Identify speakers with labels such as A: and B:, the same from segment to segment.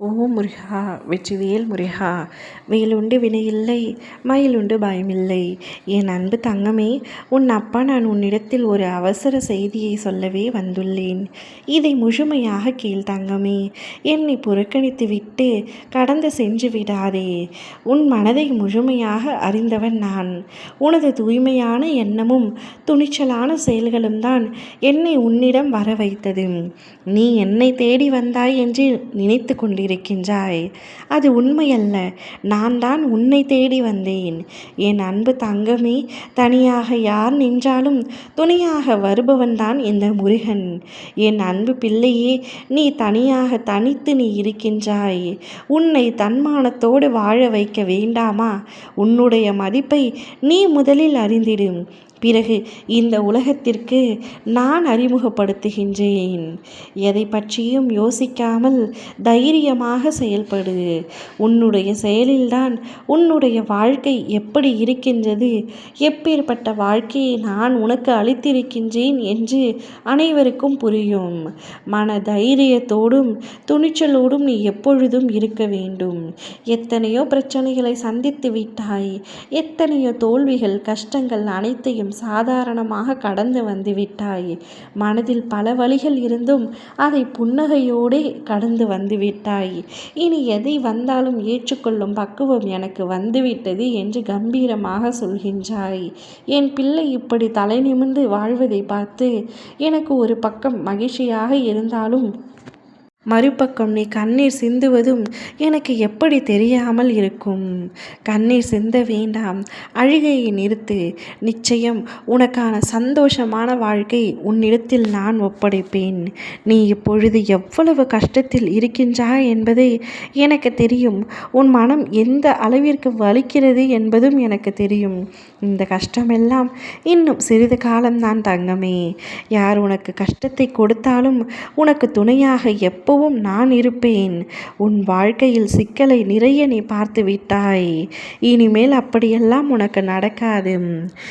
A: ஓ முருகா வெற்றிவேல் முருகா வேலுண்டு வினையில்லை மயிலுண்டு பயமில்லை. என் அன்பு தங்கமே உன் அப்பா நான் உன்னிடத்தில் ஒரு அவசர செய்தியை சொல்லவே வந்துள்ளேன். இதை முழுமையாக கீழ் தங்கமே. என்னை புறக்கணித்து விட்டு கடந்து சென்று விடாதே. உன் மனதை முழுமையாக அறிந்தவன் நான். உனது தூய்மையான எண்ணமும் துணிச்சலான செயல்களும் தான் என்னை உன்னிடம் வர வைத்தது நீ என்னை தேடி வந்தாய் என்று நினைத்து கொண்டிருக்க இருக்கின்றாய். அது உண்மையல்ல. நான் தான் உன்னை தேடி வந்தேன். என் அன்பு தங்கமே தனியாக யார் நின்றாலும் துணையாக வருபவன்தான் இந்த முருகன். என் அன்பு பிள்ளையே நீ தனியாக தனித்து நீ இருக்கின்றாய். உன்னை தன்மானத்தோடு வாழ வைக்க வேண்டாமா? உன்னுடைய மதிப்பை நீ முதலில் அறிந்திடும் பிறகு இந்த உலகத்திற்கு நான் அறிமுகப்படுத்துகின்றேன். எதை பற்றியும் யோசிக்காமல் தைரியமாக செயல்படு. உன்னுடைய செயலில்தான் உன்னுடைய வாழ்க்கை எப்படி இருக்கின்றது? எப்பேற்பட்ட வாழ்க்கையை நான் உனக்கு அளித்திருக்கின்றேன் என்று அனைவருக்கும் புரியும். மன தைரியத்தோடும் துணிச்சலோடும் நீ எப்பொழுதும் இருக்க வேண்டும். எத்தனையோ பிரச்சனைகளை சந்தித்து விட்டாய். எத்தனையோ தோல்விகள் கஷ்டங்கள் அனைத்தையும் சாதாரணமாக கடந்து வந்து விட்டாயே. மனதில் பல வழிகள் இருந்தும் அதை புன்னகையோடே கடந்து வந்து விட்டாய். இனி எதை வந்தாலும் ஏற்றுக்கொள்ளும் பக்குவம் எனக்கு வந்துவிட்டது என்று கம்பீரமாக சொல்கின்றாய். என் பிள்ளை இப்படி தலை நிமிர்ந்து வாழ்வதை பார்த்து எனக்கு ஒரு பக்கம் மகிழ்ச்சியாக இருந்தாலும் மறுபக்கம் நீ கண்ணீர் சிந்துவதும் எனக்கு எப்படி தெரியாமல் இருக்கும்? கண்ணீர் சிந்த வேண்டாம். அழுகையை நிறுத்து. நிச்சயம் உனக்கான சந்தோஷமான வாழ்க்கை உன்னிடத்தில் நான் ஒப்படைப்பேன். நீ இப்பொழுது எவ்வளவு கஷ்டத்தில் இருக்கின்றாய் என்பதை எனக்கு தெரியும். உன் மனம் எந்த அளவிற்கு வலிக்கிறது என்பதும் எனக்கு தெரியும். இந்த கஷ்டமெல்லாம் இன்னும் சிறிது காலம்தான் தங்கமே. யார் உனக்கு கஷ்டத்தை கொடுத்தாலும் உனக்கு துணையாக எப்போ எப்பவும் நான் இருப்பேன். உன் வாழ்க்கையில் சிக்கலை நிறைய நீ பார்த்து விட்டாய். இனிமேல் அப்படியெல்லாம் உனக்கு நடக்காது.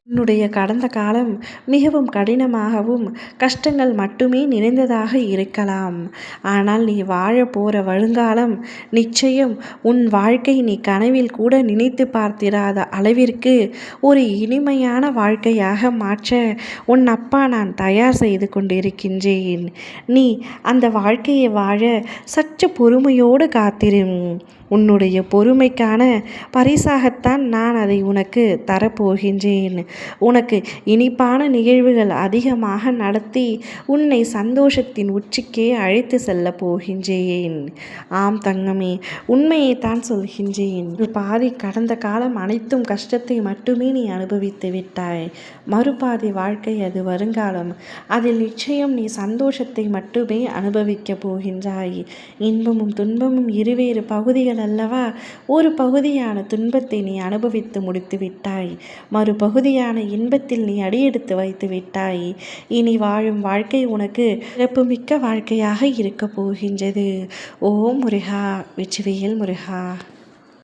A: உன்னுடைய கடந்த காலம் மிகவும் கடினமாகவும் கஷ்டங்கள் மட்டுமே நிறைந்ததாக இருக்கலாம். ஆனால் நீ வாழ போகிற வருங்காலம் நிச்சயம் உன் வாழ்க்கை நீ கனவில் கூட நினைத்து பார்த்திராத அளவிற்கு ஒரு இனிமையான வாழ்க்கையாக மாற்ற உன் அப்பா நான் தயார் செய்து கொண்டிருக்கின்றேன். நீ அந்த வாழ்க்கையை வா வாழ சற்று பொறுமையோடு காத்திரும். உன்னுடைய பொறுமைக்கான பரிசாகத்தான் நான் அதை உனக்கு தரப்போகின்றேன். உனக்கு இனிப்பான நிகழ்வுகள் அதிகமாக நடத்தி உன்னை சந்தோஷத்தின் உச்சிக்கே அழைத்து செல்ல போகின்றேன். ஆம் தங்கமே உண்மையை தான் சொல்கின்றேன். பாதி கடந்த காலம் அனைத்தும் கஷ்டத்தை மட்டுமே நீ அனுபவித்து விட்டாய். மறுபாதி வாழ்க்கை அது வருங்காலம். அதில் நிச்சயம் நீ சந்தோஷத்தை மட்டுமே அனுபவிக்கப் போகின்றாய் இன்பமும் துன்பமும் இருவேறு பகுதிகள் அல்லவா? ஒரு பகுதியான துன்பத்தை நீ அனுபவித்து முடித்து விட்டாய். மறுபகுதியான இன்பத்தில் நீ அடியெடுத்து வைத்து விட்டாய். இனி வாழும் வாழ்க்கை உனக்கு சிறப்புமிக்க வாழ்க்கையாக இருக்கப் போகின்றது. ஓ முருகா வெற்றிவேல் முருகா.